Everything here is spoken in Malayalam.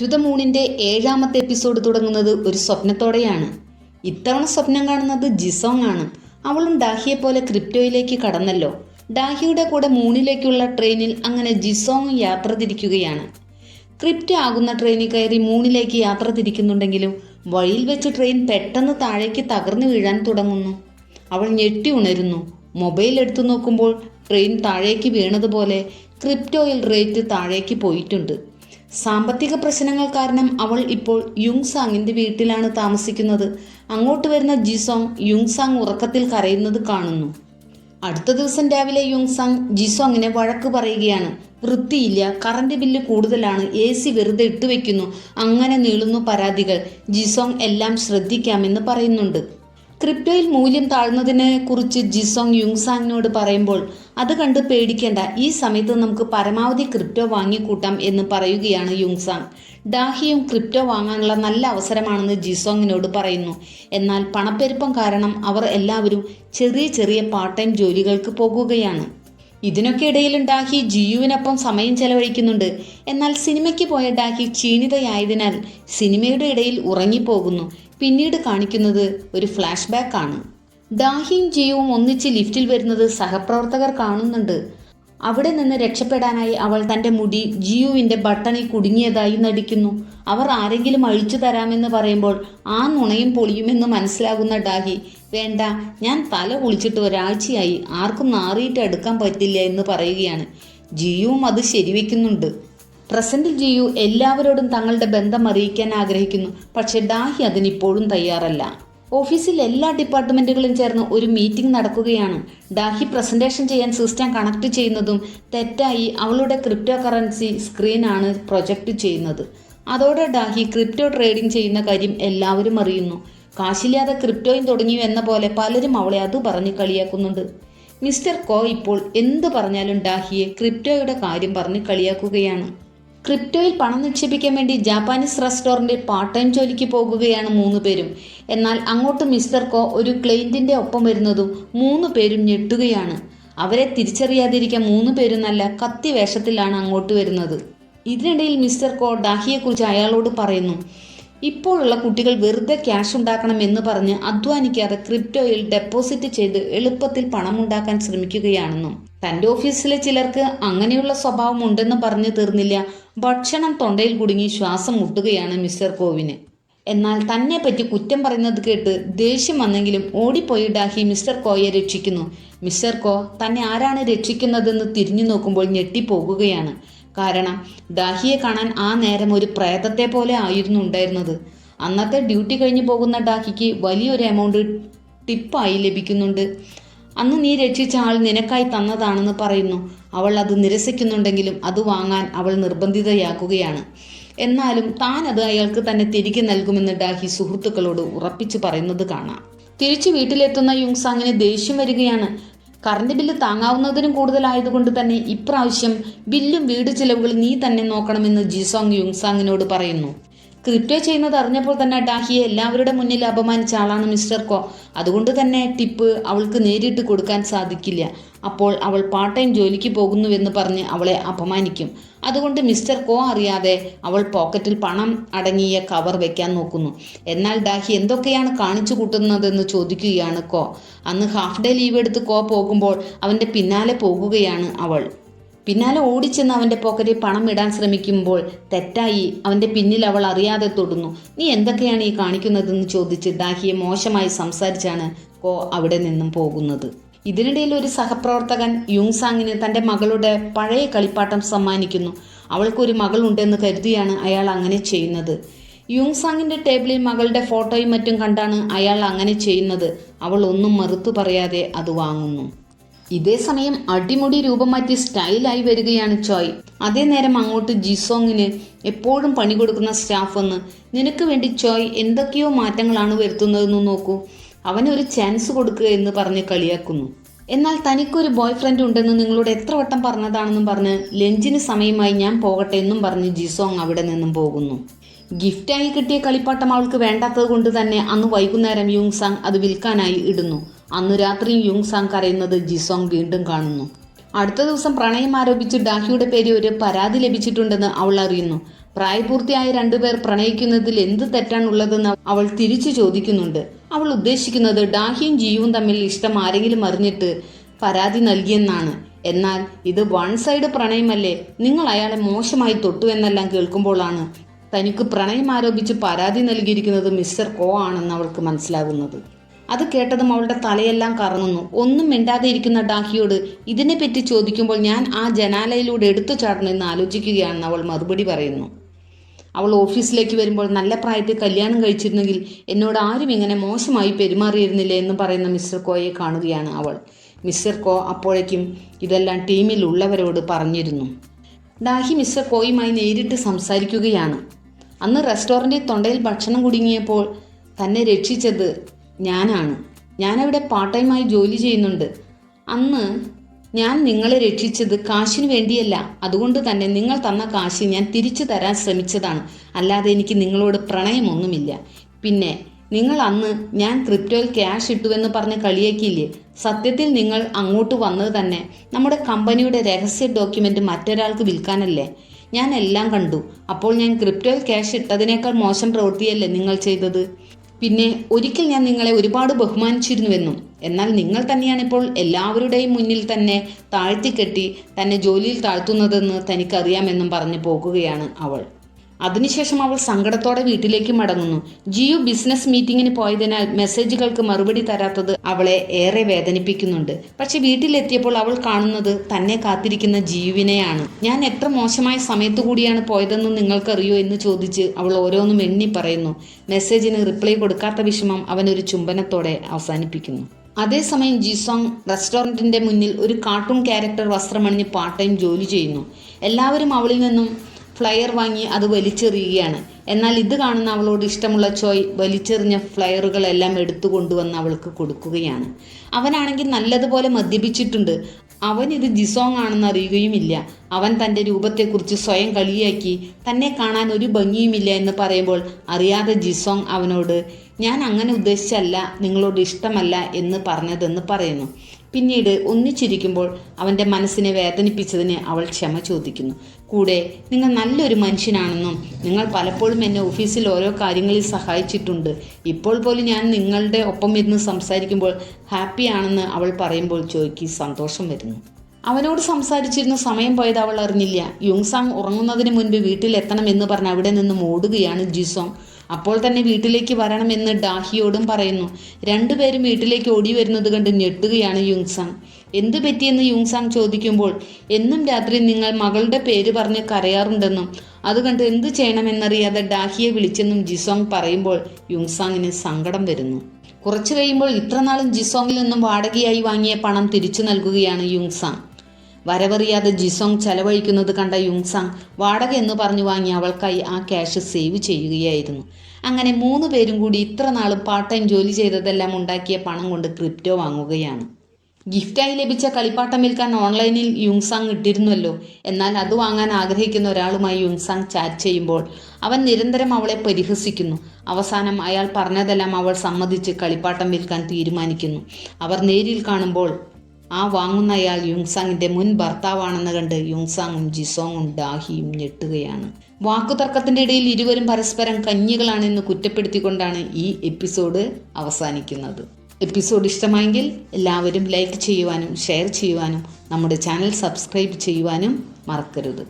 ടു ദ മൂണിന്റെ ഏഴാമത്തെ എപ്പിസോഡ് തുടങ്ങുന്നത് ഒരു സ്വപ്നത്തോടെയാണ്. ഇത്തവണ സ്വപ്നം കാണുന്നത് ജിസോങ് ആണ്. അവളും ഡാഹിയെ പോലെ ക്രിപ്റ്റോയിലേക്ക് കടന്നല്ലോ. ഡാഹിയുടെ കൂടെ മൂണിലേക്കുള്ള ട്രെയിനിൽ അങ്ങനെ ജിസോങ് യാത്ര തിരിക്കുകയാണ്. ക്രിപ്റ്റോ ആകുന്ന ട്രെയിനിൽ കയറി മൂണിലേക്ക് യാത്ര തിരിക്കുന്നുണ്ടെങ്കിലും വഴിയിൽ വെച്ച് ട്രെയിൻ പെട്ടെന്ന് താഴേക്ക് തകർന്നു വീഴാൻ തുടങ്ങുന്നു. അവൾ ഞെട്ടി ഉണരുന്നു. മൊബൈൽ എടുത്തു നോക്കുമ്പോൾ ട്രെയിൻ താഴേക്ക് വീണതുപോലെ ക്രിപ്റ്റോയിൽ റേറ്റ് താഴേക്ക് പോയിട്ടുണ്ട്. സാമ്പത്തിക പ്രശ്നങ്ങൾ കാരണം അവൾ ഇപ്പോൾ യുങ് സാങ്ങിന്റെ വീട്ടിലാണ് താമസിക്കുന്നത്. അങ്ങോട്ട് വരുന്ന ജിസോങ് യുങ് സാങ് ഉറക്കത്തിൽ കരയുന്നത് കാണുന്നു. അടുത്ത ദിവസം രാവിലെ യുങ് സാങ് ജിസോങ്ങിനെ വഴക്ക് പറയുകയാണ്. വൃത്തിയില്ല കറണ്ട് ബില്ല് കൂടുതലാണ് എ സി വെറുതെ ഇട്ടുവെക്കുന്നു അങ്ങനെ നീളുന്നു പരാതികൾ. ജിസോങ് എല്ലാം ശ്രദ്ധിക്കാമെന്ന് പറയുന്നുണ്ട്. ക്രിപ്റ്റോയിൽ മൂല്യം താഴ്ന്നതിനെ കുറിച്ച് ജിസോങ് യുങ് സാങ്ങിനോട് പറയുമ്പോൾ അത് കണ്ട് പേടിക്കേണ്ട. ഈ സമയത്ത് നമുക്ക് പരമാവധി ക്രിപ്റ്റോ വാങ്ങിക്കൂട്ടാം എന്ന് പറയുകയാണ് യുങ്സാങ്. ഡാഹിയും ക്രിപ്റ്റോ വാങ്ങാനുള്ള നല്ല അവസരമാണെന്ന് ജിസോങ്ങിനോട് പറയുന്നു. എന്നാൽ പണപ്പെരുപ്പം കാരണം അവർ എല്ലാവരും ചെറിയ ചെറിയ പാർട്ട് ടൈം ജോലികൾക്ക് പോകുകയാണ്. ഇതിനൊക്കെ ഇടയിൽ ഡാഹി ജിയുവിനൊപ്പം സമയം ചെലവഴിക്കുന്നുണ്ട്. എന്നാൽ സിനിമയ്ക്ക് പോയ ഡാഹി ക്ഷീണിതയായതിനാൽ സിനിമയുടെ ഇടയിൽ ഉറങ്ങിപ്പോകുന്നു. പിന്നീട് കാണിക്കുന്നത് ഒരു ഫ്ലാഷ് ബാക്ക് ആണ് ഡാഹിയും ജിയുവും ഒന്നിച്ച് ലിഫ്റ്റിൽ വരുന്നത് സഹപ്രവർത്തകർ കാണുന്നുണ്ട്. അവിടെ നിന്ന് രക്ഷപ്പെടാനായി അവൾ തന്റെ മുടി ജിയുവിന്റെ ബട്ടണിൽ കുടുങ്ങിയതായി നടിക്കുന്നു. അവർ ആരെങ്കിലും അഴിച്ചു തരാമെന്ന് പറയുമ്പോൾ ആ നുണയും പൊളിയുമെന്ന് മനസ്സിലാകുന്ന ഡാഹി വേണ്ട ഞാൻ തല കുളിച്ചിട്ട് ഒരാഴ്ചയായി ആർക്കും നാറിയിട്ട് എടുക്കാൻ പറ്റില്ല എന്ന് പറയുകയാണ്. ജിയുവും അത് ശരിവെക്കുന്നുണ്ട്. പ്രസന്റിൽ ജിയു എല്ലാവരോടും തങ്ങളുടെ ബന്ധം അറിയിക്കാൻ ആഗ്രഹിക്കുന്നു. പക്ഷെ ഡാഹി അതിനിപ്പോഴും തയ്യാറല്ല. ഓഫീസിൽ എല്ലാ ഡിപ്പാർട്ട്മെന്റുകളും ചേർന്ന് ഒരു മീറ്റിംഗ് നടക്കുകയാണ്. ഡാഹി പ്രസന്റേഷൻ ചെയ്യാൻ സിസ്റ്റം കണക്ട് ചെയ്യുന്നതും തെറ്റായി അവളുടെ ക്രിപ്റ്റോ കറൻസി സ്ക്രീനാണ് പ്രൊജക്റ്റ് ചെയ്യുന്നത്. അതോടെ ഡാഹി ക്രിപ്റ്റോ ട്രേഡിംഗ് ചെയ്യുന്ന കാര്യം എല്ലാവരും അറിയുന്നു. കാശില്ലാതെ ക്രിപ്റ്റോയും തുടങ്ങിയു എന്ന പോലെ പലരും അവളെ അത് പറഞ്ഞ് കളിയാക്കുന്നുണ്ട്. മിസ്റ്റർ കോ ഇപ്പോൾ എന്ത് പറഞ്ഞാലും ഡാഹിയെ ക്രിപ്റ്റോയുടെ കാര്യം പറഞ്ഞ് കളിയാക്കുകയാണ്. ക്രിപ്റ്റോയിൽ പണം നിക്ഷേപിക്കാൻ വേണ്ടി ജാപ്പാനീസ് റെസ്റ്റോറന്റിൽ പാർട്ട് ടൈം ജോലിക്ക് പോകുകയാണ് മൂന്ന് പേരും. എന്നാൽ അങ്ങോട്ട് മിസ്റ്റർ കോ ഒരു ക്ലയന്റിന്റെ ഒപ്പം വരുന്നതും മൂന്ന് പേരും ഞെട്ടുകയാണ്. അവരെ തിരിച്ചറിയാതിരിക്കാൻ മൂന്ന് പേരും നല്ല കത്തി വേഷത്തിലാണ് അങ്ങോട്ട് വരുന്നത്. ഇതിനിടയിൽ മിസ്റ്റർ കോ ഡാഹിയെക്കുറിച്ച് അയാളോട് പറയുന്നു ഇപ്പോഴുള്ള കുട്ടികൾ വെറുതെ ക്യാഷ് ഉണ്ടാക്കണം എന്ന് പറഞ്ഞ് അധ്വാനിക്കാതെ ക്രിപ്റ്റോയിൽ ഡെപ്പോസിറ്റ് ചെയ്ത് എളുപ്പത്തിൽ പണം ഉണ്ടാക്കാൻ ശ്രമിക്കുകയാണെന്നും തന്റെ ഓഫീസിലെ ചിലർക്ക് അങ്ങനെയുള്ള സ്വഭാവം ഉണ്ടെന്ന് പറഞ്ഞു തീർന്നില്ല. ഭക്ഷണം തൊണ്ടയിൽ കുടുങ്ങി ശ്വാസം മുട്ടുകയാണ് മിസ്റ്റർ കോവിന്. എന്നാൽ തന്നെ പറ്റി കുറ്റം പറയുന്നത് കേട്ട് ദേഷ്യം വന്നെങ്കിലും ഓടിപ്പോയി ഡാഹി മിസ്റ്റർ കോയെ രക്ഷിക്കുന്നു. മിസ്റ്റർ കോ തന്നെ ആരാണ് രക്ഷിക്കുന്നതെന്ന് തിരിഞ്ഞു നോക്കുമ്പോൾ ഞെട്ടിപ്പോകുകയാണ്. കാരണം ഡാഹിയെ കാണാൻ ആ നേരം ഒരു പ്രേതത്തെ പോലെ ആയിരുന്നു ഉണ്ടായിരുന്നത്. അന്നത്തെ ഡ്യൂട്ടി കഴിഞ്ഞു പോകുന്ന ഡാഹിക്ക് വലിയൊരു എമൗണ്ട് ടിപ്പായി ലഭിക്കുന്നുണ്ട്. അന്ന് നീ രക്ഷിച്ച ആൾ നിനക്കായി തന്നതാണെന്ന് പറയുന്നു. അവൾ അത് നിരസിക്കുന്നുണ്ടെങ്കിലും അത് വാങ്ങാൻ അവൾ നിർബന്ധിതയാക്കുകയാണ്. എന്നാലും താൻ അത് അയാൾക്ക് തന്നെ തിരികെ നൽകുമെന്ന് ഡാഹി സുഹൃത്തുക്കളോട് ഉറപ്പിച്ചു പറയുന്നത് കാണാം. തിരിച്ചു വീട്ടിലെത്തുന്ന യുങ്സാങ്ങിന് ദേഷ്യം വരികയാണ്. കറണ്ട് ബില്ല് താങ്ങാവുന്നതിനും കൂടുതലായതുകൊണ്ട് തന്നെ ഇപ്രാവശ്യം ബില്ലും വീട് ചിലവുകൾ നീ തന്നെ നോക്കണമെന്ന് ജിസോങ് യുങ്സാങ്ങിനോട് പറയുന്നു. ക്രിപ്റ്റോ ചെയ്യുന്നത് അറിഞ്ഞപ്പോൾ തന്നെ ഡാഹിയെ എല്ലാവരുടെ മുന്നിൽ അപമാനിച്ച ആളാണ് മിസ്റ്റർ കോ. അതുകൊണ്ട് തന്നെ ടിപ്പ് അവൾക്ക് നേരിട്ട് കൊടുക്കാൻ സാധിക്കില്ല. അപ്പോൾ അവൾ പാർട്ട് ടൈം ജോലിക്ക് പോകുന്നുവെന്ന് പറഞ്ഞ് അവളെ അപമാനിക്കും. അതുകൊണ്ട് മിസ്റ്റർ കോ അറിയാതെ അവൾ പോക്കറ്റിൽ പണം അടങ്ങിയ കവർ വെക്കാൻ നോക്കുന്നു. എന്നാൽ ഡാഹി എന്തൊക്കെയാണ് കാണിച്ചു കൂട്ടുന്നതെന്ന് ചോദിക്കുകയാണ് കോ. അന്ന് ഹാഫ് ഡേ ലീവ് എടുത്ത് കോ പോകുമ്പോൾ അവന്റെ പിന്നാലെ പോകുകയാണ് അവൾ. പിന്നാലെ ഓടിച്ചെന്ന് അവന്റെ പോക്കറ്റിൽ പണം ഇടാൻ ശ്രമിക്കുമ്പോൾ തെറ്റായി അവന്റെ പിന്നിൽ അവൾ അറിയാതെ തൊടുന്നു. നീ എന്തൊക്കെയാണ് ഈ കാണിക്കുന്നതെന്ന് ചോദിച്ച് ദാഹിയെ മോശമായി സംസാരിച്ചാണ് കോ അവിടെ നിന്നും പോകുന്നത്. ഇതിനിടയിൽ ഒരു സഹപ്രവർത്തകൻ യുങ്സാങ്ങിന് തന്റെ മകളുടെ പഴയ കളിപ്പാട്ടം സമ്മാനിക്കുന്നു. അവൾക്കൊരു മകളുണ്ടെന്ന് കരുതിയാണ് അയാൾ അങ്ങനെ ചെയ്യുന്നത്. യുങ്സാങ്ങിന്റെ ടേബിളിൽ മകളുടെ ഫോട്ടോയും മറ്റും കണ്ടാണ് അയാൾ അങ്ങനെ ചെയ്യുന്നത്. അവൾ ഒന്നും മറുത്തു പറയാതെ അത് വാങ്ങുന്നു. ഇതേ സമയം അടിമുടി രൂപം മാറ്റി സ്റ്റൈലായി വരികയാണ് ചോയ്. അതേ നേരം അങ്ങോട്ട് ജിസോങ്ങിന് എപ്പോഴും പണി കൊടുക്കുന്ന സ്റ്റാഫ് ഒന്ന് നിനക്ക് വേണ്ടി ചോയ് എന്തൊക്കെയോ മാറ്റങ്ങളാണ് വരുത്തുന്നതെന്ന് നോക്കൂ. അവനൊരു ചാൻസ് കൊടുക്കുക എന്ന് പറഞ്ഞ് കളിയാക്കുന്നു. എന്നാൽ തനിക്കൊരു ബോയ് ഫ്രണ്ട് ഉണ്ടെന്ന് നിങ്ങളോട് എത്ര വട്ടം പറഞ്ഞതാണെന്നും പറഞ്ഞ് ലഞ്ചിന് സമയമായി ഞാൻ പോകട്ടെ എന്നും പറഞ്ഞ് ജിസോങ് അവിടെ നിന്നും പോകുന്നു. ഗിഫ്റ്റായി കിട്ടിയ കളിപ്പാട്ടം അവൾക്ക് വേണ്ടാത്തത് കൊണ്ട് തന്നെ അന്ന് വൈകുന്നേരം യുങ്സാങ് അത് വിൽക്കാനായി ഇടുന്നു. അന്ന് രാത്രിയും യുങ്സാങ് കരയുന്നത് ജിസോങ് വീണ്ടും കാണുന്നു. അടുത്ത ദിവസം പ്രണയം ആരോപിച്ച് ഡാഹിയുടെ പേര് ഒരു പരാതി ലഭിച്ചിട്ടുണ്ടെന്ന് അവൾ അറിയുന്നു. പ്രായപൂർത്തിയായ രണ്ടുപേർ പ്രണയിക്കുന്നതിൽ എന്ത് തെറ്റാണുള്ളതെന്ന് അവൾ തിരിച്ചു ചോദിക്കുന്നുണ്ട്. അവൾ ഉദ്ദേശിക്കുന്നത് ഡാഹിയും ജിയുവും തമ്മിൽ ഇഷ്ടം ആരെങ്കിലും അറിഞ്ഞിട്ട് പരാതി നൽകിയെന്നാണ്. എന്നാൽ ഇത് വൺ സൈഡ് പ്രണയമല്ലേ? നിങ്ങൾ അയാളെ മോശമായി തൊട്ടു എന്നെല്ലാം കേൾക്കുമ്പോഴാണ് തനിക്ക് പ്രണയം ആരോപിച്ച് പരാതി നൽകിയിരിക്കുന്നത് മിസ്റ്റർ കോ ആണെന്ന് അവൾക്ക് മനസ്സിലാകുന്നത്. അത് കേട്ടതും അവളുടെ തലയെല്ലാം കറങ്ങുന്നു. ഒന്നും മിണ്ടാതെ ഇരിക്കുന്ന ഡാഹിയോട് ഇതിനെപ്പറ്റി ചോദിക്കുമ്പോൾ ഞാൻ ആ ജനാലയിലൂടെ എടുത്തു ചാടണമെന്ന് ആലോചിക്കുകയാണെന്ന് അവൾ മറുപടി പറയുന്നു. അവൾ ഓഫീസിലേക്ക് വരുമ്പോൾ നല്ല പ്രായത്തിൽ കല്യാണം കഴിച്ചിരുന്നെങ്കിൽ എന്നോട് ആരും ഇങ്ങനെ മോശമായി പെരുമാറിയിരുന്നില്ല എന്ന് പറയുന്ന മിസ്റ്റർ കോയെ കാണുകയാണ് അവൾ. മിസ്റ്റർ കോ അപ്പോഴേക്കും ഇതെല്ലാം ടീമിൽ ഉള്ളവരോട് പറഞ്ഞിരുന്നു. ഡാഹി മിസ്റ്റർ കോയുമായി നേരിട്ട് സംസാരിക്കുകയാണ്. അന്ന് റെസ്റ്റോറന്റിൽ തൊണ്ടയിൽ ഭക്ഷണം കുടുങ്ങിയപ്പോൾ തന്നെ രക്ഷിച്ചത് ഞാനാണ്. ഞാനവിടെ പാർട്ട് ടൈമായി ജോലി ചെയ്യുന്നുണ്ട്. അന്ന് ഞാൻ നിങ്ങളെ രക്ഷിച്ചത് കാശിനു വേണ്ടിയല്ല. അതുകൊണ്ട് തന്നെ നിങ്ങൾ തന്ന കാശ് ഞാൻ തിരിച്ചു തരാൻ ശ്രമിച്ചതാണ്. അല്ലാതെ എനിക്ക് നിങ്ങളോട് പ്രണയമൊന്നുമില്ല. പിന്നെ നിങ്ങൾ അന്ന് ഞാൻ ക്രിപ്റ്റോയിൽ ക്യാഷ് ഇട്ടുവെന്ന് പറഞ്ഞ് കളിയാക്കിയില്ലേ? സത്യത്തിൽ നിങ്ങൾ അങ്ങോട്ട് വന്നത് തന്നെ നമ്മുടെ കമ്പനിയുടെ രഹസ്യ ഡോക്യുമെന്റ് മറ്റൊരാൾക്ക് വിൽക്കാനല്ലേ? ഞാൻ എല്ലാം കണ്ടു. അപ്പോൾ ഞാൻ ക്രിപ്റ്റോയിൽ ക്യാഷ് ഇട്ടതിനേക്കാൾ മോശം പ്രവൃത്തിയല്ലേ നിങ്ങൾ ചെയ്തത്? പിന്നെ ഒരിക്കൽ ഞാൻ നിങ്ങളെ ഒരുപാട് ബഹുമാനിച്ചിരുന്നുവെന്നും എന്നാൽ നിങ്ങൾ തന്നെയാണ് ഇപ്പോൾ എല്ലാവരുടെയും മുന്നിൽ തന്നെ താഴ്ത്തിക്കെട്ടി തന്നെ ജോലിയിൽ താഴ്ത്തുന്നതെന്ന് തനിക്കറിയാമെന്നും പറഞ്ഞു പോകുകയാണ് അവൾ. അതിനുശേഷം അവൾ സങ്കടത്തോടെ വീട്ടിലേക്ക് മടങ്ങുന്നു. ജിയു ബിസിനസ് മീറ്റിംഗിന് പോയതിനാൽ മെസ്സേജുകൾക്ക് മറുപടി തരാത്തത് അവളെ ഏറെ വേദനിപ്പിക്കുന്നുണ്ട്. പക്ഷെ വീട്ടിലെത്തിയപ്പോൾ അവൾ കാണുന്നത് തന്നെ കാത്തിരിക്കുന്ന ജിയുവിനെയാണ്. ഞാൻ എത്ര മോശമായ സമയത്തു കൂടിയാണ് പോയതെന്ന് നിങ്ങൾക്കറിയോ എന്ന് ചോദിച്ച് അവൾ ഓരോന്നും എണ്ണി പറയുന്നു. മെസ്സേജിന് റിപ്ലൈ കൊടുക്കാത്ത വിഷമം അവനൊരു ചുംബനത്തോടെ അവസാനിപ്പിക്കുന്നു. അതേസമയം ജിസോങ് റെസ്റ്റോറന്റിന്റെ മുന്നിൽ ഒരു കാർട്ടൂൺ ക്യാരക്ടർ വസ്ത്രമണിഞ്ഞ് പാർട്ട് ടൈം ജോലി ചെയ്യുന്നു. എല്ലാവരും അവളിൽ നിന്നും ഫ്ലയർ വാങ്ങി അത് വലിച്ചെറിയുകയാണ്. എന്നാൽ ഇത് കാണുന്ന അവളോട് ഇഷ്ടമുള്ള ചോയ് വലിച്ചെറിഞ്ഞ ഫ്ലയറുകളെല്ലാം എടുത്തു കൊണ്ടുവന്ന് അവൾക്ക് കൊടുക്കുകയാണ്. അവനാണെങ്കിൽ നല്ലതുപോലെ മദ്യപിച്ചിട്ടുണ്ട്. അവൻ ഇത് ജിസോങ് ആണെന്ന് അറിയുകയുമില്ല. അവൻ തന്റെ രൂപത്തെക്കുറിച്ച് സ്വയം കളിയാക്കി തന്നെ കാണാൻ ഒരു ഭംഗിയുമില്ല എന്ന് പറയുമ്പോൾ അറിയാതെ ജിസോങ് അവനോട് ഞാൻ അങ്ങനെ ഉദ്ദേശിച്ചല്ല നിങ്ങളോട് ഇഷ്ടമല്ല എന്ന് പറഞ്ഞതെന്ന് പറയുന്നു. പിന്നീട് ഒന്നിച്ചിരിക്കുമ്പോൾ അവന്റെ മനസ്സിനെ വേദനിപ്പിച്ചതിന് അവൾ ക്ഷമ ചോദിക്കുന്നു. കൂടെ നിങ്ങൾ നല്ലൊരു മനുഷ്യനാണെന്നും നിങ്ങൾ പലപ്പോഴും എന്നെ ഓഫീസിൽ ഓരോ കാര്യങ്ങളിൽ സഹായിച്ചിട്ടുണ്ട്. ഇപ്പോൾ പോലും ഞാൻ നിങ്ങളുടെ ഒപ്പം ഇരുന്ന് സംസാരിക്കുമ്പോൾ ഹാപ്പിയാണെന്ന് അവൾ പറയുമ്പോൾ ചോയ്ക്ക് സന്തോഷം വരുന്നു. അവനോട് സംസാരിച്ചിരുന്ന സമയം പോയത് അവൾ അറിഞ്ഞില്ല. യുങ്സാങ് ഉറങ്ങുന്നതിന് മുൻപ് വീട്ടിലെത്തണം എന്ന് പറഞ്ഞ് അവിടെ നിന്ന് ഓടുകയാണ് ജിസോങ്. അപ്പോൾ തന്നെ വീട്ടിലേക്ക് വരണമെന്ന് ഡാഹിയോടും പറയുന്നു. രണ്ടുപേരും വീട്ടിലേക്ക് ഓടി വരുന്നത് കണ്ട് ഞെട്ടുകയാണ് യുങ്സാങ് എന്തു പറ്റിയെന്ന് യുങ്സാങ് ചോദിക്കുമ്പോൾ എന്നും രാത്രി നിങ്ങൾ മകളുടെ പേര് പറഞ്ഞ് കരയാറുണ്ടെന്നും അതുകൊണ്ട് കണ്ട് എന്തു ചെയ്യണമെന്നറിയാതെ ഡാഹിയെ വിളിച്ചെന്നും ജിസോങ് പറയുമ്പോൾ യുങ്സാങ്ങിന് സങ്കടം വരുന്നു. കുറച്ചു കഴിയുമ്പോൾ ഇത്രനാളും ജിസോങ്ങിൽ നിന്നും വാടകയായി വാങ്ങിയ പണം തിരിച്ചു നൽകുകയാണ് യുങ്സാങ് വരവറിയാതെ ജിസോങ് ചെലവഴിക്കുന്നത് കണ്ട യുങ്സാങ് വാടക എന്ന് പറഞ്ഞു വാങ്ങി അവൾക്കായി ആ ക്യാഷ് സേവ് ചെയ്യുകയായിരുന്നു. അങ്ങനെ മൂന്ന് പേരും കൂടി ഇത്ര നാളും പാർട്ട് ടൈം ജോലി ചെയ്തതെല്ലാം ഉണ്ടാക്കിയ പണം കൊണ്ട് ക്രിപ്റ്റോ വാങ്ങുകയാണ്. ഗിഫ്റ്റായി ലഭിച്ച കളിപ്പാട്ടം വിൽക്കാൻ ഓൺലൈനിൽ യുങ്സാങ് ഇട്ടിരുന്നല്ലോ. എന്നാൽ അത് വാങ്ങാൻ ആഗ്രഹിക്കുന്ന ഒരാളുമായി യുങ്സാങ് ചാറ്റ് ചെയ്യുമ്പോൾ അവൻ നിരന്തരം അവളെ പരിഹസിക്കുന്നു. അവസാനം അയാൾ പറഞ്ഞതെല്ലാം അവൾ സമ്മതിച്ച് കളിപ്പാട്ടം വിൽക്കാൻ തീരുമാനിക്കുന്നു. അവർ നേരിൽ കാണുമ്പോൾ ആ വാങ്ങുന്നയാൾ യുങ്സാങ്ങിന്റെ മുൻ ഭർത്താവാണെന്ന് കണ്ട് യുങ്സാങ്ങും ജിസോങ്ങും ഡാഹിയും ഞെട്ടുകയാണ്. വാക്കുതർക്കത്തിന്റെ ഇടയിൽ ഇരുവരും പരസ്പരം കഞ്ഞികളാണെന്ന് കുറ്റപ്പെടുത്തിക്കൊണ്ടാണ് ഈ എപ്പിസോഡ് അവസാനിക്കുന്നത്. എപ്പിസോഡ് ഇഷ്ടമായെങ്കിൽ എല്ലാവരും ലൈക്ക് ചെയ്യുവാനും ഷെയർ ചെയ്യുവാനും നമ്മുടെ ചാനൽ സബ്സ്ക്രൈബ് ചെയ്യുവാനും മറക്കരുത്.